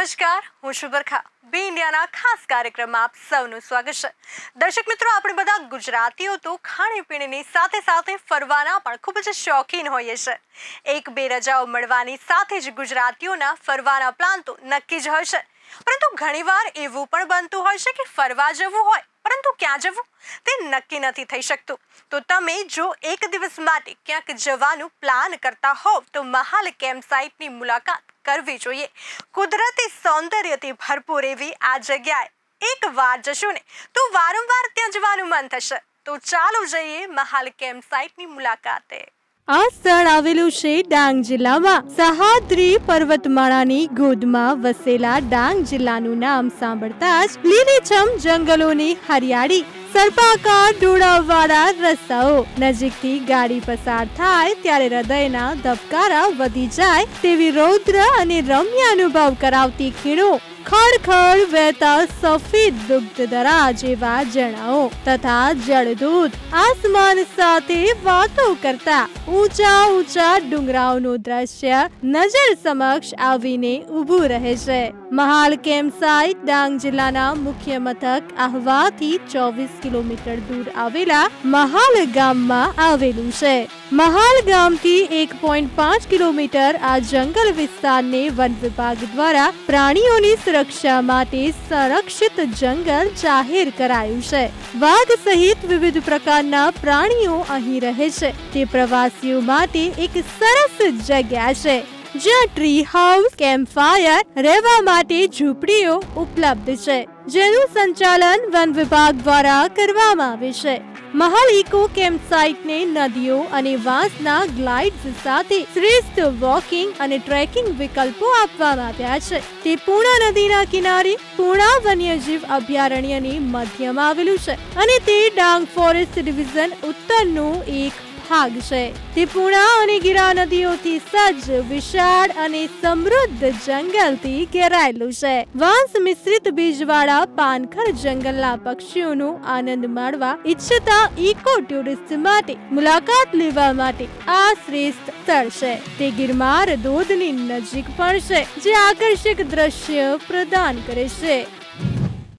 નમસ્કાર, હું શુભરખા બી ઇન્ડિયાના ખાસ કાર્યક્રમમાં આપ સૌનું સ્વાગત છે. દર્શક મિત્રો, આપણે બધા ગુજરાતીઓ તો ખાણીપીણીની સાથે સાથે ફરવાના પણ ખૂબ જ શોખીન હોઈએ છે. એક બે રજાઓ મળવાની સાથે જ ગુજરાતીઓના ફરવાના પ્લાન તો નક્કી જ હોય છે. પરંતુ ઘણીવાર એવું પણ બનતું હોય છે કે ફરવા જવું હોય પરંતુ ક્યાં જવું? તે નક્કી નથી થઈ શકતું. તો તમે જો એક દિવસ માટે ક્યાંક જવાનું પ્લાન કરતા હોવ, તો મહાલ કેમ્પ સાઇટની મુલાકાત કરવી જોઈએ. કુદરતી સૌંદર્યથી ભરપૂર એવી આ જગ્યાએ એક વાર જશો ને, તો વારંવાર ત્યાં જવાનું મન થશે. તો ચાલો જઈએ મહાલ કેમ્પ સાઇટની મુલાકાતે. આ સ્થળ આવેલું છે ડાંગ જિલ્લામાં. સહાદ્રી પર્વતમાળાની ગોદમાં વસેલા ડાંગ જિલ્લાનું નામ સાંભળતા જ લીલીછમ જંગલોની હરિયાળી સર્પાકાર ઢોળાવવાળા રસ્તાઓ નજીકથી ગાડી પસાર થાય ત્યારે હૃદયના ધબકારા વધી જાય તેવી રૌદ્ર અને રમ્ય અનુભવ કરાવતી ખીણો. ખડખડ વહેતા સફેદ દુગ્ધધરા જેવા જણાઓ તથા જળદૂત આસમાન સાથે વાતો કરતા ઊંચા ઊંચા ડુંગરાઓનું દ્રશ્ય નજર સમક્ષ આવીને ઊભું રહે છે. મહાલ કેમ્પ સાઇટ ડાંગ જિલ્લાના મુખ્ય મથક આહવાથી ચોવીસ કિલોમીટર દૂર આવેલા મહાલ ગામમાં આવેલું છે. મહાલ ગામથી એક પોઈન્ટ પાંચ કિલોમીટર આ જંગલ વિસ્તારને વન વિભાગ દ્વારા પ્રાણીઓની સુરક્ષા માટે સંરક્ષિત જંગલ જાહેર કરાયું છે. વાઘ સહિત વિવિધ પ્રકારના પ્રાણીઓ અહીં રહે છે. તે પ્રવાસીઓ માટે એક સરસ જગ્યા છે, જ્યાં ટ્રી હાઉસ કેમ્પ ફાયર રહેવા માટે ઝૂંપડીઓ ઉપલબ્ધ છે. જેનું સંચાલન વન વિભાગ દ્વારા કરવામાં આવે છે. મહલ ઇકો કેમ્પ સાઇટને નદીઓ અને વાંસના ગ્લાઇડ્સ સાથે શ્રેષ્ઠ વોકિંગ અને ટ્રેકિંગ વિકલ્પો આપવામાં આવ્યા છે. તે પૂર્ણા નદીના કિનારે પૂર્ણા વન્યજીવ અભયારણ્યની મધ્યમાં આવેલું છે અને તે ડાંગ ફોરેસ્ટ ડિવિઝન ઉત્તરનું એક ભાગ છે તે પૂર્ણા અને ગીરા નદીઓથી સજ્જ, વિશાળ અને સમૃદ્ધ જંગલથી ઘેરાયેલું છે. વાંસ મિશ્રિત બીજવાળા પાનખર જંગલના પક્ષીઓનો આનંદ માણવા ઈચ્છતા ઇકો ટુરિસ્ટ માટે મુલાકાત લેવા માટે આ શ્રેષ્ઠ સ્થળ છે. તે ગિરમાર ધોધની નજીક પણ છે, જે આકર્ષક દ્રશ્ય પ્રદાન કરે છે.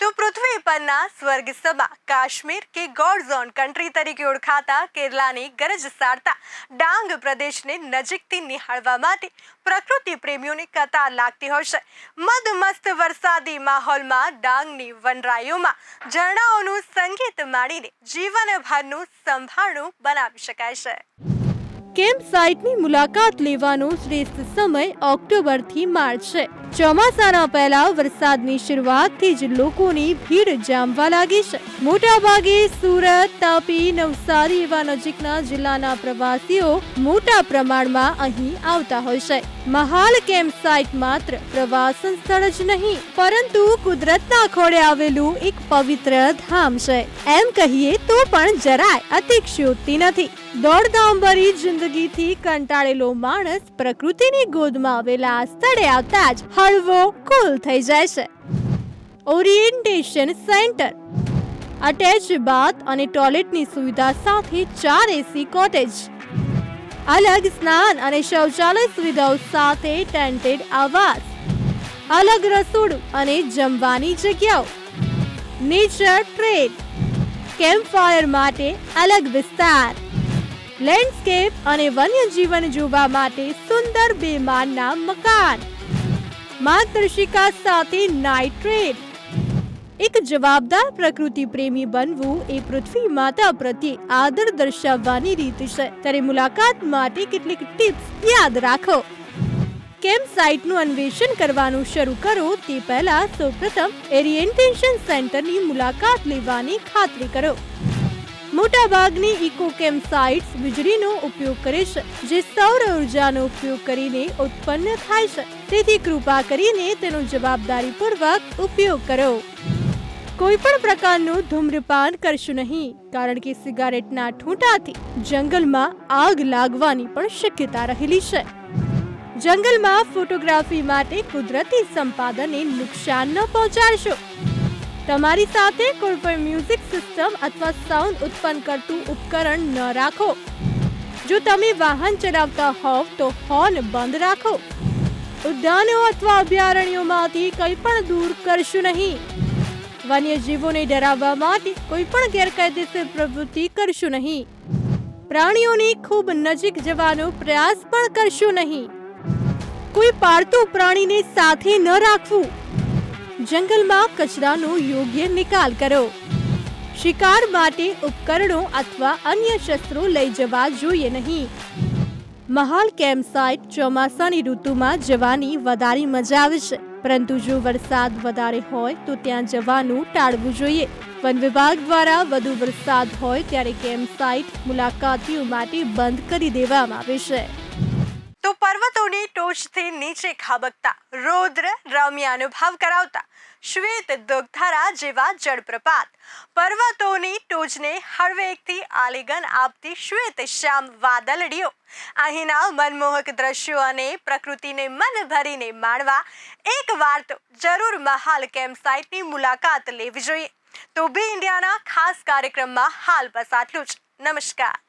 તો પૃથ્વી પરના સ્વર્ગ સભા, કાશ્મીર કે ગોડ ઝોન કન્ટ્રી તરીકે ઓળખાતા કેરલાની ગરજ સારતા ડાંગ પ્રદેશને નજીકથી નિહાળવા માટે પ્રકૃતિ પ્રેમીઓની કતાર લાગતી હોય છે. મદમસ્ત વરસાદી માહોલમાં ડાંગની વનરાઈઓમાં ઝરણાઓનું સંગીત માણીને જીવનભરનું સંભાળણું બનાવી શકાય છે. કેમ્પ સાઇટની મુલાકાત લેવાનો શ્રેષ્ઠ સમય ઓક્ટોબરથી માર્ચ છે. ચોમાસાના પહેલા વરસાદની શરૂઆતથી જ લોકોની ભીડ જામવા લાગી છે. મોટા ભાગે સુરત, તાપી, નવસારી એવા નજીકના જિલ્લાના પ્રવાસીઓ મોટા પ્રમાણમાં અહીં આવતા હોય છે. મહાલ કેમ્પ સાઇટ માત્ર પ્રવાસન સ્થળ જ નહીં, પરંતુ કુદરતના ખોળે આવેલું એક પવિત્ર ધામ છે. એમ કહીએ તો પણ જરાય અતિશયોક્તિ નથી. દોડધામભરી જિંદગીથી કંટાળેલો માણસ પ્રકૃતિની ગોદમાં આવેલા સ્થળે આવતા જ હળવો કુલ થઈ જાય છે ઓરિએન્ટેશન સેન્ટર અટેચ બાથ અને ટોયલેટની સુવિધા સાથે ચાર એસી કોટેજ અલગ સ્નાન અને શૌચાલય સુવિધાઓ સાથે ટેન્ટેડ આવાસ. અલગ રસોડું અને જમવાની જગ્યાઓ. નેચર ટ્રેડ કેમ્પ ફાયર માટે અલગ વિસ્તાર. લેન્ડસ્કેપ અને વન્યજીવન જોવા માટે સુંદર બે મકાન. માર્ગદર્શિકા સાથે નાઇટ્રેટ એક જવાબદાર પ્રકૃતિ પ્રેમી બનવું એ પૃથ્વી માતા પ્રત્યે આદર દર્શાવવાની રીત છે. ત્યારે મુલાકાત માટે કેટલીક ટિપ્સ યાદ રાખો. કેમ્પ સાઇટનું અન્વેષણ કરવાનું શરૂ કરો તે પહેલા સૌપ્રથમ એરિએન્ટેશન સેન્ટરની મુલાકાત લેવાની ખાતરી કરો. મોટાભાગની ઇકો કેમ્પ સાઇટ્સ વીજળીનો ઉપયોગ કરે છે, જે સૌર ઉર્જાનો ઉપયોગ કરીને ઉત્પન્ન થાય છે. તેથી કૃપા કરીને તેનો જવાબદારીપૂર્વક ઉપયોગ કરો. કોઈ પણ પ્રકારનું ધૂમ્રપાન કરશો નહીં, કારણ કે સિગારેટના ઠૂંટાથી જંગલમાં આગ લાગવાની પણ શક્યતા રહેલી છે. જંગલમાં ફોટોગ્રાફી માટે કુદરતી સંપાદને નુકસાન ન પહોંચાડશો. તમારી સાથે કોઈ પણ મ્યુઝિક સિસ્ટમ અથવા સાઉન્ડ ઉત્પન્ન કરતું ઉપકરણ ન રાખો. જો તમે વાહન ચલાવતા હોવ તો હોર્ન બંધ રાખો. ઉદ્યાનો અથવા અભયારણ્યોમાંથી કંઈ પણ દૂર કરશું નહીં. વન્યજીવોને ડરાવવા માટે કોઈ પણ ગેરકાયદેસર પ્રવૃત્તિ કરશું નહીં. પ્રાણીઓની ખૂબ નજીક જવાનો પ્રયાસ પણ કરશું નહીં. કોઈ પાળતું પ્રાણીને સાથે ન રાખવું. જંગલમાં કચરાનો યોગ્ય નિકાલ કરો. શિકાર માટે ઉપકરણો અથવા અન્ય શસ્ત્રો લઈ જવા જોઈએ નહીં. મહાલ કેમ્પ સાઇટ ચોમાસાની ઋતુમાં જવાની વધારે મજા આવે છે. પરંતુ જો વરસાદ વધારે હોય તો ત્યાં જવાનું ટાળવું જોઈએ. વન વિભાગ દ્વારા વધુ વરસાદ હોય ત્યારે કેમ્પ સાઇટ મુલાકાતીઓ માટે બંધ કરી દેવામાં આવે છે. ટોચથી નીચે ખાબકતા, રૌદ્ર રમ્ય અનુભવ કરાવતા, શ્વેત દુગ્ધારા જેવા જળપ્રપાત, પર્વતોની ટોચને હળવેકથી આલિંગન આપતી શ્વેત શ્યામ વાદળડીઓ. અહીંના મનમોહક દ્રશ્યો અને પ્રકૃતિને મન ભરીને માણવા એક વાર તો જરૂર મહાલ કેમ્પ સાઇટની મુલાકાત લેવી જોઈએ. તો બી ઇન્ડિયાના ખાસ કાર્યક્રમમાં હાલ બસ આટલું જ. નમસ્કાર.